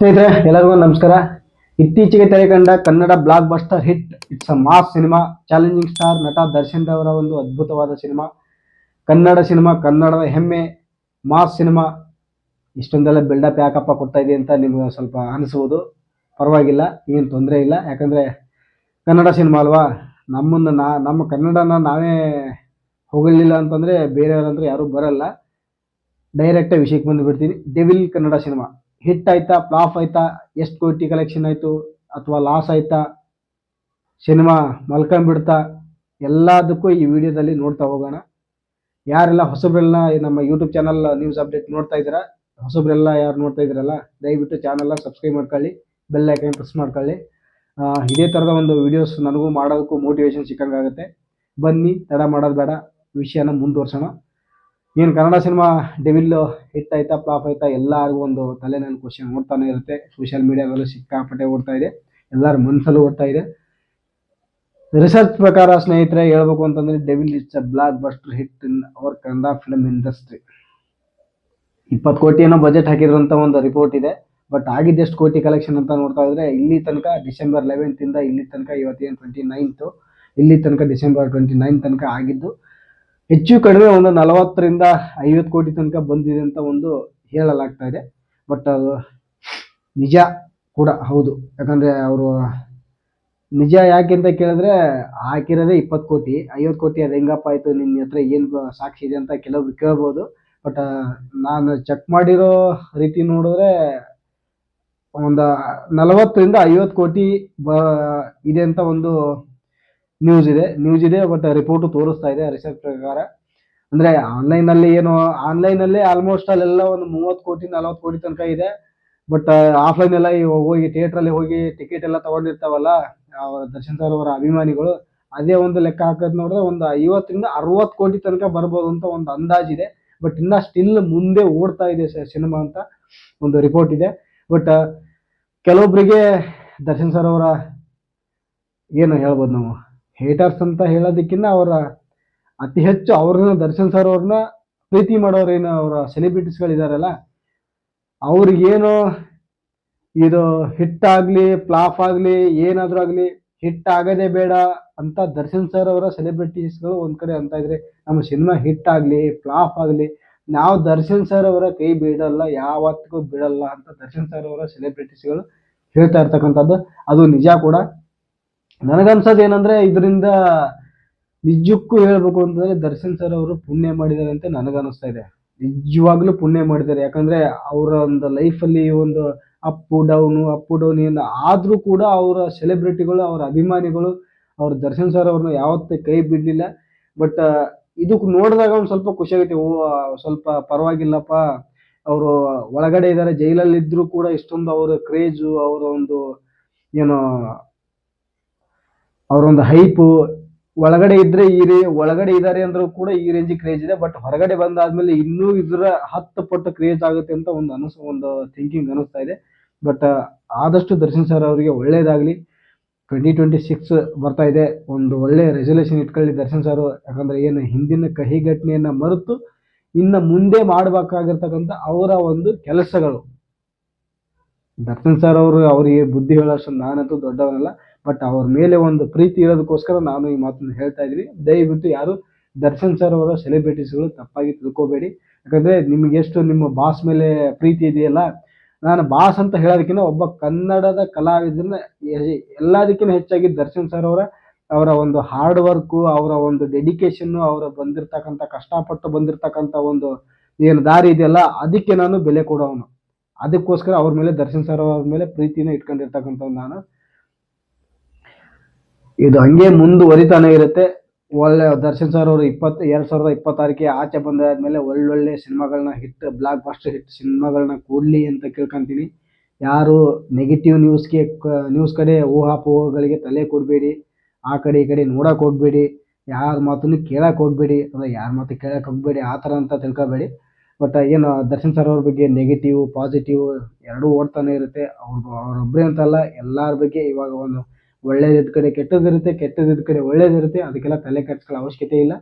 ಸ್ನೇಹಿತರೆ, ಎಲ್ಲರಿಗೂ ನಮಸ್ಕಾರ. ಇತ್ತೀಚೆಗೆ ತೆರೆಕಂಡ Kannada blockbuster hit it's a mass cinema challenging star ನಟ ದರ್ಶನ್ ರವರ ಒಂದು ಅದ್ಭುತವಾದ ಸಿನಿಮಾ ಕನ್ನಡ ಸಿನಿಮಾ ಕನ್ನಡದ ಹೆಮ್ಮೆ ಮಾಸ್ ಸಿನಿಮಾ ಇಷ್ಟೊಂದೆಲ್ಲ ಬಿಲ್ಡಪ್ ಯಾಕಪ್ಪ ಕೊಡ್ತಾ ಇದೆ ಅಂತ ನಿಮ್ಗೆ ಸ್ವಲ್ಪ ಅನಿಸುವುದು. ಪರವಾಗಿಲ್ಲ, ಏನು ತೊಂದರೆ ಇಲ್ಲ. ಯಾಕಂದರೆ ಕನ್ನಡ ಸಿನಿಮಾ ಅಲ್ವಾ? ನಮ್ಮನ್ನು ನಾ, ನಮ್ಮ ಕನ್ನಡನ ನಾವೇ ಹೊಗಳಿಲ್ಲ ಅಂತಂದರೆ ಬೇರೆಯವರಂದ್ರೆ ಯಾರೂ ಬರಲ್ಲ. ಡೈರೆಕ್ಟಾಗಿ ವಿಷಯಕ್ಕೆ ಬಂದು ಬಿಡ್ತೀನಿ. ಡೆವಿಲ್ ಕನ್ನಡ ಸಿನಿಮಾ ಹಿಟ್ ಆಯ್ತಾ ಫ್ಲಾಪ್ ಆಯ್ತಾ, ಎಷ್ಟು ಕೋಟಿ ಕಲೆಕ್ಷನ್ ಆಯಿತು, ಅಥವಾ ಲಾಸ್ ಆಯ್ತಾ ಸಿನಿಮಾ ಮಲ್ಕೊಂಡ್ಬಿಡ್ತಾ, ಎಲ್ಲದಕ್ಕೂ ಈ ವಿಡಿಯೋದಲ್ಲಿ ನೋಡ್ತಾ ಹೋಗೋಣ. ಯಾರೆಲ್ಲ ಹೊಸಬ್ರೆಲ್ಲ ನಮ್ಮ ಯೂಟ್ಯೂಬ್ ಚಾನಲ್ ನ್ಯೂಸ್ ಅಪ್ಡೇಟ್ ನೋಡ್ತಾ ಇದ್ದೀರಾ, ಹೊಸಬ್ರೆಲ್ಲ ಯಾರು ನೋಡ್ತಾ ಇದ್ದೀರಲ್ಲ, ದಯವಿಟ್ಟು ಚಾನಲ್ನ ಸಬ್ಸ್ಕ್ರೈಬ್ ಮಾಡ್ಕೊಳ್ಳಿ ಬೆಲ್ ಐಕನ್ ಪ್ರೆಸ್ ಮಾಡ್ಕೊಳ್ಳಿ. ಇದೇ ಥರದ ಒಂದು ವಿಡಿಯೋಸ್ ನನಗೂ ಮಾಡೋದಕ್ಕೂ ಮೋಟಿವೇಶನ್ ಸಿಕ್ಕಂಗಾಗುತ್ತೆ. ಬನ್ನಿ, ತಡ ಮಾಡೋದು ಬೇಡ, ವಿಷಯನ ಮುಂದುವರ್ಸೋಣ. ಏನು ಕನ್ನಡ ಸಿನಿಮಾ ಡೆವಿಲ್ ಹಿಟ್ ಆಯ್ತಾ ಫ್ಲಾಪ್ ಆಯ್ತಾ, ಎಲ್ಲರಿಗೂ ಒಂದು ತಲೆನಲ್ಲಿ ಕ್ವಶನ್ ಓಡ್ತಾನೆ ಇರುತ್ತೆ. ಸೋಷಿಯಲ್ ಮೀಡಿಯಾದಲ್ಲೂ ಸಿಕ್ಕಾಪಟ್ಟೆ ಓಡ್ತಾ ಇದೆ. ಎಲ್ಲರ ಮನಸ್ಸಲ್ಲೂ ಓಡ್ತಾ ಇದೆ. ರಿಸರ್ಚ್ ಪ್ರಕಾರ ಸ್ನೇಹಿತರೆ, ಹೇಳ್ಬೇಕು ಅಂತಂದ್ರೆ Devil it's a blockbuster hit in our Kannada film industry ಇಪ್ಪತ್ತು ಕೋಟಿ ಏನೋ ಬಜೆಟ್ ಹಾಕಿದ್ರು ಅಂತ ಒಂದು ರಿಪೋರ್ಟ್ ಇದೆ. ಬಟ್ ಆಗಿದ್ದೆಷ್ಟು ಕೋಟಿ ಕಲೆಕ್ಷನ್ ಅಂತ ನೋಡ್ತಾ ಇದ್ರೆ ಇಲ್ಲಿ ತನಕ ಡಿಸೆಂಬರ್ ಲೆವೆಂತ್ ಇಂದ ಇಲ್ಲಿ ತನಕ ಇವತ್ತೇನು ಟ್ವೆಂಟಿ ನೈನ್ತು ಇಲ್ಲಿ ತನಕ ಡಿಸೆಂಬರ್ ಟ್ವೆಂಟಿ ನೈನ್ ತನಕ ಆಗಿದ್ದು ಹೆಚ್ಚು ಕಡಿಮೆ ಒಂದು ನಲವತ್ತರಿಂದ ಐವತ್ತು ಕೋಟಿ ತನಕ ಬಂದಿದೆ ಅಂತ ಒಂದು ಹೇಳಲಾಗ್ತಾ ಇದೆ. ಬಟ್ ಅದು ನಿಜ ಕೂಡ ಹೌದು. ಯಾಕಂದ್ರೆ ಅವರು ನಿಜ ಯಾಕೆ ಅಂತ ಕೇಳಿದ್ರೆ ಹಾಕಿರೋದೇ ಇಪ್ಪತ್ತು ಕೋಟಿ. ಐವತ್ತು ಕೋಟಿ ಅದು ಹೆಂಗಪ್ಪ ಆಯಿತು ನಿನ್ನ ಹತ್ರ ಏನು ಸಾಕ್ಷಿ ಇದೆ ಅಂತ ಕೆಲವರು ಕೇಳ್ಬೋದು. ಬಟ್ ನಾನು ಚೆಕ್ ಮಾಡಿರೋ ರೀತಿ ನೋಡಿದ್ರೆ ಒಂದು ನಲವತ್ತರಿಂದ ಐವತ್ತು ಕೋಟಿ ಬ, ಇದೆ ಅಂತ ಒಂದು ನ್ಯೂಸ್ ಇದೆ ನ್ಯೂಸ್ ಇದೆ ಬಟ್ ರಿಪೋರ್ಟ್ ತೋರಿಸ್ತಾ ಇದೆ ರಿಸರ್ಚ್ ಪ್ರಕಾರ. ಅಂದ್ರೆ ಆನ್ಲೈನ್ ಅಲ್ಲಿ ಏನು ಆನ್ಲೈನ್ ಅಲ್ಲಿ ಆಲ್ಮೋಸ್ಟ್ ಅಲ್ಲೆಲ್ಲ ಒಂದು ಮೂವತ್ತು ಕೋಟಿ, ನಲವತ್ತು ಕೋಟಿ ತನಕ ಇದೆ. ಬಟ್ ಆಫ್ಲೈನ್ ಎಲ್ಲ ಹೋಗಿ ಹೋಗಿ ಥಿಯೇಟ್ರಲ್ಲಿ ಹೋಗಿ ಟಿಕೆಟ್ ಎಲ್ಲ ತಗೊಂಡಿರ್ತಾವಲ್ಲ ಅವರ ದರ್ಶನ್ ಸರ್ ಅವರ ಅಭಿಮಾನಿಗಳು, ಅದೇ ಒಂದು ಲೆಕ್ಕ ಹಾಕೋದ್ ನೋಡಿದ್ರೆ ಒಂದು ಐವತ್ತರಿಂದ ಅರವತ್ತು ಕೋಟಿ ತನಕ ಬರ್ಬೋದು ಅಂತ ಒಂದು ಅಂದಾಜಿದೆ ಬಟ್ ಇನ್ನ ಸ್ಟಿಲ್ ಮುಂದೆ ಓಡ್ತಾ ಇದೆ ಸಿನಿಮಾ ಅಂತ ಒಂದು ರಿಪೋರ್ಟ್ ಇದೆ. ಬಟ್ ಕೆಲವೊಬ್ಬರಿಗೆ ದರ್ಶನ್ ಸರ್ ಅವರ ಏನು ಹೇಳ್ಬೋದು ನಾವು? ಹೇಟರ್ಸ್ ಅಂತ ಹೇಳೋದಕ್ಕಿಂತ ಅವರ ಅತಿ ಹೆಚ್ಚು ಅವ್ರನ್ನ ದರ್ಶನ್ ಸರ್ ಅವ್ರನ್ನ ಪ್ರೀತಿ ಮಾಡೋರೇನು ಅವರ ಸೆಲೆಬ್ರಿಟೀಸ್ಗಳಿದಾರಲ್ಲ ಅವ್ರಿಗೇನು ಇದು ಹಿಟ್ ಆಗಲಿ ಫ್ಲಾಪ್ ಆಗಲಿ, ಏನಾದರೂ ಆಗಲಿ ಹಿಟ್ ಆಗದೇ ಬೇಡ ಅಂತ ದರ್ಶನ್ ಸರ್ ಅವರ ಸೆಲೆಬ್ರಿಟೀಸ್ಗಳು ಒಂದು ಕಡೆ ಅಂತ ಇದ್ರೆ ನಮ್ಮ ಸಿನಿಮಾ ಹಿಟ್ ಆಗಲಿ ಫ್ಲಾಫ್ ಆಗಲಿ, ನಾವು ದರ್ಶನ್ ಸರ್ ಅವರ ಕೈ ಬಿಡಲ್ಲ ಯಾವತ್ತಿಗೂ ಬಿಡಲ್ಲ ಅಂತ ದರ್ಶನ್ ಸರ್ ಅವರ ಸೆಲೆಬ್ರಿಟೀಸ್ಗಳು ಹೇಳ್ತಾ ಇರ್ತಕ್ಕಂಥದ್ದು. ಅದು ನಿಜ ಕೂಡ. ನನಗನ್ಸೋದು ಏನಂದ್ರೆ ಇದರಿಂದ ನಿಜಕ್ಕೂ ಹೇಳ್ಬೇಕು ಅಂತಂದ್ರೆ ದರ್ಶನ್ ಸರ್ ಅವರು ಪುಣ್ಯ ಮಾಡಿದ್ದಾರೆ ಅಂತ ನನಗನ್ನಿಸ್ತಾ ಇದೆ. ನಿಜವಾಗ್ಲೂ ಪುಣ್ಯ ಮಾಡಿದ್ದಾರೆ. ಯಾಕಂದ್ರೆ ಅವರ ಒಂದು ಲೈಫಲ್ಲಿ ಒಂದು ಅಪ್ಪು ಡೌನು ಅಪ್ಪು ಡೌನ್ ಏನು ಆದರೂ ಕೂಡ ಅವರ ಸೆಲೆಬ್ರಿಟಿಗಳು ಅವರ ಅಭಿಮಾನಿಗಳು, ಅವ್ರ ದರ್ಶನ್ ಸರ್ ಅವ್ರನ್ನ ಯಾವತ್ತೂ ಕೈ ಬಿಡಲಿಲ್ಲ. ಬಟ್ ಇದಕ್ಕೆ ನೋಡಿದಾಗ ಒಂದು ಸ್ವಲ್ಪ ಖುಷಿ ಆಗುತ್ತೆ. ಓ ಸ್ವಲ್ಪ ಪರವಾಗಿಲ್ಲಪ್ಪ. ಅವರು ಒಳಗಡೆ ಇದ್ದಾರೆ ಜೈಲಲ್ಲಿ ಇದ್ರೂ ಕೂಡ ಇಷ್ಟೊಂದು ಅವರ ಕ್ರೇಜು ಅವರ ಒಂದು, ಏನು ಅವರೊಂದು ಹೈಪು. ಒಳಗಡೆ ಇದ್ರೆ ಈ ರೇ, ಒಳಗಡೆ ಇದ್ದಾರೆ ಅಂದ್ರೂ ಕೂಡ ಈ ರೇಂಜ್ ಕ್ರೇಜ್ ಇದೆ. ಬಟ್ ಹೊರಗಡೆ ಬಂದಾದ್ಮೇಲೆ ಇನ್ನೂ ಇದರ ಹತ್ತು ಪಟ್ಟು ಕ್ರೇಜ್ ಆಗುತ್ತೆ ಅಂತ ಒಂದು ಅನಸ್, ಒಂದು ಥಿಂಕಿಂಗ್ ಅನಿಸ್ತಾ ಇದೆ. ಬಟ್ ಆದಷ್ಟು ದರ್ಶನ್ ಸರ್ ಅವರಿಗೆ ಒಳ್ಳೇದಾಗಲಿ. ಟ್ವೆಂಟಿ ಟ್ವೆಂಟಿ ಸಿಕ್ಸ್ ಬರ್ತಾ ಇದೆ. ಒಂದು ಒಳ್ಳೆ ರೆಸೊಲ್ಯೂಷನ್ ಇಟ್ಕೊಳ್ಳಿ ದರ್ಶನ್ ಸರ್ ಯಾಕಂದ್ರೆ ಏನು ಹಿಂದಿನ ಕಹಿ ಘಟನೆಯನ್ನ ಮರೆತು ಇನ್ನು ಮುಂದೆ ಮಾಡಬೇಕಾಗಿರ್ತಕ್ಕಂಥ ಅವರ ಒಂದು ಕೆಲಸಗಳು. ದರ್ಶನ್ ಸರ್ ಅವರು ಅವರಿಗೆ ಬುದ್ಧಿ ಹೇಳೋಷ್ಟು ನಾನಂತೂ ದೊಡ್ಡವನಲ್ಲ. ಬಟ್ ಅವ್ರ ಮೇಲೆ ಒಂದು ಪ್ರೀತಿ ಇರೋದಕ್ಕೋಸ್ಕರ ನಾನು ಈ ಮಾತನ್ನು ಹೇಳ್ತಾ ಇದ್ದೀನಿ ದಯವಿಟ್ಟು ಯಾರು ದರ್ಶನ್ ಸರ್ ಅವರ ಸೆಲೆಬ್ರಿಟೀಸ್ಗಳು ತಪ್ಪಾಗಿ ತಿಳ್ಕೊಬೇಡಿ. ಯಾಕಂದ್ರೆ ನಿಮ್ಗೆ ಎಷ್ಟು ನಿಮ್ಮ ಬಾಸ್ ಮೇಲೆ ಪ್ರೀತಿ ಇದೆಯಲ್ಲ, ನಾನು ಬಾಸ್ ಅಂತ ಹೇಳೋದಕ್ಕಿಂತ ಒಬ್ಬ ಕನ್ನಡದ ಕಲಾವಿದರನ್ನ ಎ- ಎಲ್ಲದಕ್ಕಿಂತ ಹೆಚ್ಚಾಗಿ ದರ್ಶನ್ ಸರ್ ಅವರ ಅವರ ಒಂದು ಹಾರ್ಡ್ ವರ್ಕು ಅವರ ಒಂದು ಡೆಡಿಕೇಶನ್ನು ಅವರ ಬಂದಿರತಕ್ಕಂಥ ಕಷ್ಟಪಟ್ಟು ಬಂದಿರತಕ್ಕಂಥ ಒಂದು ಏನು ದಾರಿ ಇದೆಯಲ್ಲ, ಅದಕ್ಕೆ ನಾನು ಬೆಲೆ ಕೊಡೋನು ಅದಕ್ಕೋಸ್ಕರ ಅವ್ರ ಮೇಲೆ, ದರ್ಶನ್ ಸರ್ ಅವ್ರ ಮೇಲೆ ಪ್ರೀತಿನ ಇಟ್ಕೊಂಡಿರ್ತಕ್ಕಂಥವ್ನು ನಾನು. ಇದು ಹಂಗೆ ಮುಂದುವರಿತಾನೆ ಇರುತ್ತೆ. ಒಳ್ಳೆ ದರ್ಶನ್ ಸರ್ ಅವರು ಇಪ್ಪತ್ತು, ಎರಡು ಸಾವಿರದ ಇಪ್ಪತ್ತಾರಕ್ಕೆ ಆಚೆ ಬಂದಾದ್ಮೇಲೆ ಒಳ್ಳೊಳ್ಳೆ ಸಿನಿಮಾಗಳನ್ನ ಹಿಟ್ ಬ್ಲಾಕ್ ಬಸ್ಟರ್ ಹಿಟ್ ಸಿನಿಮಾಗಳನ್ನ ಕೊಡಲಿ ಅಂತ ಕೇಳ್ಕೊಂತೀನಿ. ಯಾರು ನೆಗೆಟಿವ್ ನ್ಯೂಸ್ಗೆ ನ್ಯೂಸ್ ಕಡೆ ಊಹಾಪೋಹಗಳಿಗೆ ತಲೆ ಕೊಡಬೇಡಿ. ಆ ಕಡೆ ಈ ಕಡೆ ನೋಡಕ್ಕೆ ಹೋಗಬೇಡಿ. ಯಾರ ಮಾತನ್ನು ಕೇಳಕ್ಕೆ ಹೋಗಬೇಡಿ. ಅಂದರೆ ಯಾರ ಮಾತು ಕೇಳಕ್ಕೆ ಹೋಗಬೇಡಿ, ಆ ಥರ ಅಂತ ತಿಳ್ಕೊಬೇಡಿ. ಬಟ್ ಏನು, ದರ್ಶನ್ ಸರ್ ಅವ್ರ ಬಗ್ಗೆ ನೆಗೆಟಿವ್ ಪಾಸಿಟಿವ್ ಎರಡೂ ಓಡ್ತಾನೆ ಇರುತ್ತೆ. ಅವ್ರ ಅವರೊಬ್ಬರೇ ಅಂತಲ್ಲ ಎಲ್ಲರ ಬಗ್ಗೆ ಇವಾಗ ಒಂದು ಒಳ್ಳೇದಿದ್ದ ಕಡೆ ಕೆಟ್ಟದಿರುತ್ತೆ ಕೆಟ್ಟದಿದ್ದ ಕಡೆ ಒಳ್ಳೇದಿರುತ್ತೆ ಅದಕ್ಕೆಲ್ಲ ತಲೆ ಕೆಡ್ಸ್ಕೊಳ್ಳೋ ಅವಶ್ಯಕತೆ ಇಲ್ಲ.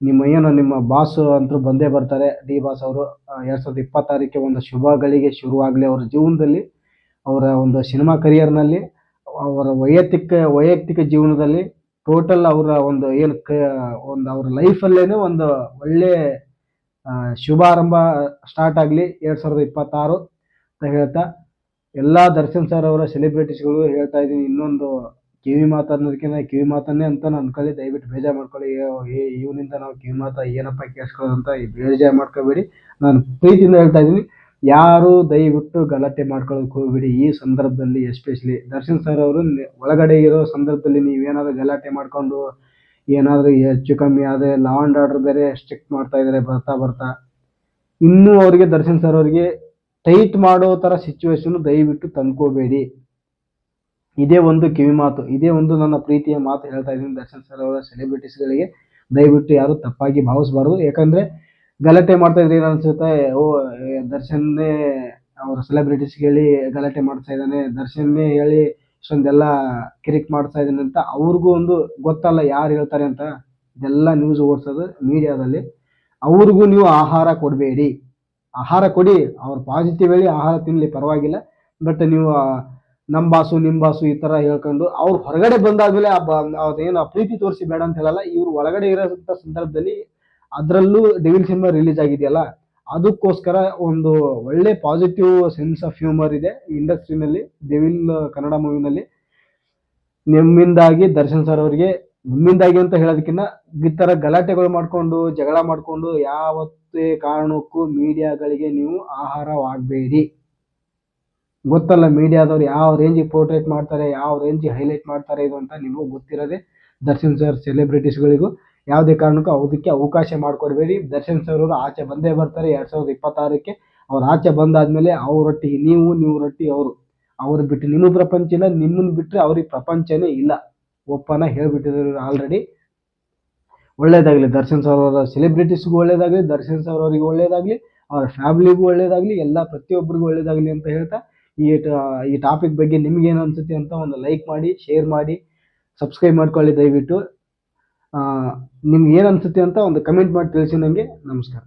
ನಿಮ್ಮ ಏನು ನಿಮ್ಮ ಬಾಸ್ ಅಂತೂ ಬಂದೇ ಬರ್ತಾರೆ. ಡಿ ಬಾಸ್ ಅವರು ಎರಡು ಸಾವಿರದ ಇಪ್ಪತ್ತಾರಕ್ಕೆ ಒಂದು ಶುಭಗಳಿಗೆ ಶುರುವಾಗಲಿ ಅವರ ಜೀವನದಲ್ಲಿ, ಅವರ ಒಂದು ಸಿನಿಮಾ ಕರಿಯರ್ನಲ್ಲಿ ಅವರ ವೈಯಕ್ತಿಕ ವೈಯಕ್ತಿಕ ಜೀವನದಲ್ಲಿ ಟೋಟಲ್ ಅವರ ಒಂದು ಏನು ಕ, ಒಂದು ಅವ್ರ ಲೈಫಲ್ಲೇನೆ ಒಂದು ಒಳ್ಳೆ ಶುಭಾರಂಭ ಸ್ಟಾರ್ಟ್ ಆಗಲಿ ಎರಡು ಸಾವಿರದ ಇಪ್ಪತ್ತಾರು ಅಂತ ಹೇಳ್ತಾ ಎಲ್ಲ ದರ್ಶನ್ ಸರ್ ಅವರ ಸೆಲೆಬ್ರಿಟೀಸ್ಗಳು ಹೇಳ್ತಾ ಇದ್ದೀನಿ, ಇನ್ನೊಂದು ಕಿವಿ ಮಾತು ಅನ್ನೋದಕ್ಕಿಂತ ಕಿವಿ ಮಾತನ್ನೇ ಅಂತ ಅನ್ಕೊಳ್ಳಿ ದಯವಿಟ್ಟು ಬೇಜಾರು ಮಾಡ್ಕೊಳ್ಳಿ. ಇವನಿಂದ ನಾವು ಕಿವಿ ಮಾತಾ ಏನಪ್ಪ ಅಂತ ಬೇಜಾರು ಮಾಡ್ಕೋಬೇಡಿ. ನಾನು ಪ್ರೀತಿಯಿಂದ ಹೇಳ್ತಾ ಇದ್ದೀನಿ, ಯಾರು ದಯವಿಟ್ಟು ಗಲಾಟೆ ಮಾಡ್ಕೊಳ್ಳೋಕೆ ಹೋಗ್ಬೇಡಿ. ಈ ಸಂದರ್ಭದಲ್ಲಿ ಎಸ್ಪೆಷಲಿ ದರ್ಶನ್ ಸರ್ ಅವರು ಒಳಗಡೆ ಇರೋ ಸಂದರ್ಭದಲ್ಲಿ ನೀವೇನಾದರೂ ಗಲಾಟೆ ಮಾಡ್ಕೊಂಡು ಏನಾದರೂ ಹೆಚ್ಚು ಕಮ್ಮಿ ಆದರೆ ಲಾ ಆ್ಯಂಡ್ ಆರ್ಡರ್ ಬೇರೆ ಸ್ಟ್ರಿಕ್ಟ್ ಮಾಡ್ತಾ ಇದ್ದಾರೆ, ಬರ್ತಾ ಬರ್ತಾ. ಇನ್ನೂ ಅವರಿಗೆ, ದರ್ಶನ್ ಸರ್ ಅವರಿಗೆ ಟೈಟ್ ಮಾಡೋ ಥರ ಸಿಚುವೇಶನ್ ದಯವಿಟ್ಟು ತಂದ್ಕೋಬೇಡಿ. ಇದೇ ಒಂದು ಕಿವಿ ಮಾತು. ಇದೇ ಒಂದು ನನ್ನ ಪ್ರೀತಿಯ ಮಾತು ಹೇಳ್ತಾ ಇದ್ದೀನಿ ದರ್ಶನ್ ಸರ್ ಅವರ ಸೆಲೆಬ್ರಿಟೀಸ್ಗಳಿಗೆ ದಯವಿಟ್ಟು ಯಾರು ತಪ್ಪಾಗಿ ಭಾವಿಸಬಾರದು. ಯಾಕಂದ್ರೆ ಗಲಾಟೆ ಮಾಡ್ತಾ ಇದ್ರೆ ಏನು ಅನ್ಸುತ್ತೆ? ಓ ದರ್ಶನ್ನೇ ಅವರ ಸೆಲೆಬ್ರಿಟೀಸ್ಗೆ ಹೇಳಿ ಗಲಾಟೆ ಮಾಡ್ತಾ ಇದ್ದಾನೆ. ದರ್ಶನ್ನೇ ಹೇಳಿ ಇಷ್ಟೊಂದೆಲ್ಲ ಕಿರಿಕ್ ಮಾಡ್ತಾ ಇದ್ದಾನೆ ಅಂತ ಅವ್ರಿಗೂ ಒಂದು ಗೊತ್ತಲ್ಲ ಯಾರು ಹೇಳ್ತಾರೆ ಅಂತ. ಇದೆಲ್ಲ ನ್ಯೂಸ್ ಓಡಿಸೋದು ಮೀಡಿಯಾದಲ್ಲಿ ಅವ್ರಿಗೂ ನೀವು ಆಹಾರ ಕೊಡಬೇಡಿ. ಆಹಾರ ಕೊಡಿ, ಅವ್ರು ಪಾಸಿಟಿವ್ ಹೇಳಿ ಆಹಾರ ತಿನ್ನಲಿ ಪರವಾಗಿಲ್ಲ. ಬಟ್ ನೀವು ನಮ್ಮ ಬಾಸು ನಿಮ್ಮ ಬಾಸು ಈ ಥರ ಹೇಳ್ಕೊಂಡು ಅವ್ರು ಹೊರಗಡೆ ಬಂದಾದ್ಮೇಲೆ ಆ ಪ್ರೀತಿ ತೋರಿಸಿ ಬೇಡ ಅಂತ ಹೇಳಲ್ಲ. ಇವ್ರು ಒಳಗಡೆ ಇರೋಂಥ ಸಂದರ್ಭದಲ್ಲಿ ಅದರಲ್ಲೂ ಡೆವಿಲ್ ಸಿನಿಮಾ ರಿಲೀಸ್ ಆಗಿದೆಯಲ್ಲ, ಅದಕ್ಕೋಸ್ಕರ ಒಂದು ಒಳ್ಳೆ ಪಾಸಿಟಿವ್ ಸೆನ್ಸ್ ಆಫ್ ಹ್ಯೂಮರ್ ಇದೆ ಇಂಡಸ್ಟ್ರಿನಲ್ಲಿ ಡೆವಿಲ್ ಕನ್ನಡ ಮೂವಿನಲ್ಲಿ ನಿಮ್ಮಿಂದಾಗಿ ದರ್ಶನ್ ಸರ್ ಅವರಿಗೆ ನಿಮ್ಮಿಂದಾಗಿ ಅಂತ ಹೇಳೋದಕ್ಕಿಂತ ಈ ಥರ ಗಲಾಟೆಗಳು ಮಾಡಿಕೊಂಡು, ಜಗಳ ಮಾಡಿಕೊಂಡು ಯಾವತ್ತೇ ಕಾರಣಕ್ಕೂ ಮೀಡಿಯಾಗಳಿಗೆ ನೀವು ಆಹಾರವಾಗಬೇಡಿ. ಗೊತ್ತಲ್ಲ ಮೀಡಿಯಾದವ್ರು ಯಾವ ರೇಂಜಿಗೆ ಪೋರ್ಟ್ರೇಟ್ ಮಾಡ್ತಾರೆ, ಯಾವ ರೇಂಜಿಗೆ ಹೈಲೈಟ್ ಮಾಡ್ತಾರೆ ಇದು ಅಂತ ನಿಮಗೂ ಗೊತ್ತಿರೋದೆ ದರ್ಶನ್ ಸರ್ ಸೆಲೆಬ್ರಿಟೀಸ್ಗಳಿಗೂ ಯಾವುದೇ ಕಾರಣಕ್ಕೂ ಅದಕ್ಕೆ ಅವಕಾಶ ಮಾಡಿಕೊಡ್ಬೇಡಿ. ದರ್ಶನ್ ಸರ್ ಅವರು ಆಚೆ ಬಂದೇ ಬರ್ತಾರೆ ಎರಡು ಸಾವಿರದ ಇಪ್ಪತ್ತಾರಕ್ಕೆ. ಅವ್ರು ಆಚೆ ಬಂದಾದ್ಮೇಲೆ ಅವರೊಟ್ಟಿಗೆ ನೀವು ನೀವು ರೊಟ್ಟಿ, ಅವರು. ಅವ್ರು ಬಿಟ್ಟು ನಿಮ್ಮ ಪ್ರಪಂಚ ಇಲ್ಲ ನಿಮ್ಮನ್ನು ಬಿಟ್ಟರೆ ಅವ್ರಿಗೆ ಪ್ರಪಂಚನೇ ಇಲ್ಲ. ಒಪ್ಪನ ಹೇಳ್ಬಿಟ್ಟಿದ್ರು ಆಲ್ರೆಡಿ ಒಳ್ಳೇದಾಗಲಿ, ದರ್ಶನ್ ಸರ್ ಅವರ ಸೆಲೆಬ್ರಿಟೀಸ್ಗೂ ಒಳ್ಳೇದಾಗಲಿ, ದರ್ಶನ್ ಸರ್ ಅವರಿಗೆ ಒಳ್ಳೇದಾಗಲಿ, ಅವರ ಫ್ಯಾಮಿಲಿಗೂ ಒಳ್ಳೇದಾಗಲಿ, ಎಲ್ಲ ಪ್ರತಿಯೊಬ್ಬರಿಗೂ ಒಳ್ಳೇದಾಗಲಿ ಅಂತ ಹೇಳ್ತಾ, ಈ ಈ ಟಾಪಿಕ್ ಬಗ್ಗೆ ನಿಮ್ಗೇನು ಅನ್ಸುತ್ತೆ ಅಂತ ಒಂದು ಲೈಕ್ ಮಾಡಿ ಶೇರ್ ಮಾಡಿ ಸಬ್ಸ್ಕ್ರೈಬ್ ಮಾಡ್ಕೊಳ್ಳಿ ದಯವಿಟ್ಟು. ನಿಮ್ಗೆ ಏನು ಅನ್ಸುತ್ತೆ ಅಂತ ಒಂದು ಕಮೆಂಟ್ ಮಾಡಿ ತಿಳಿಸಿ ನನಗೆ ನಮಸ್ಕಾರ.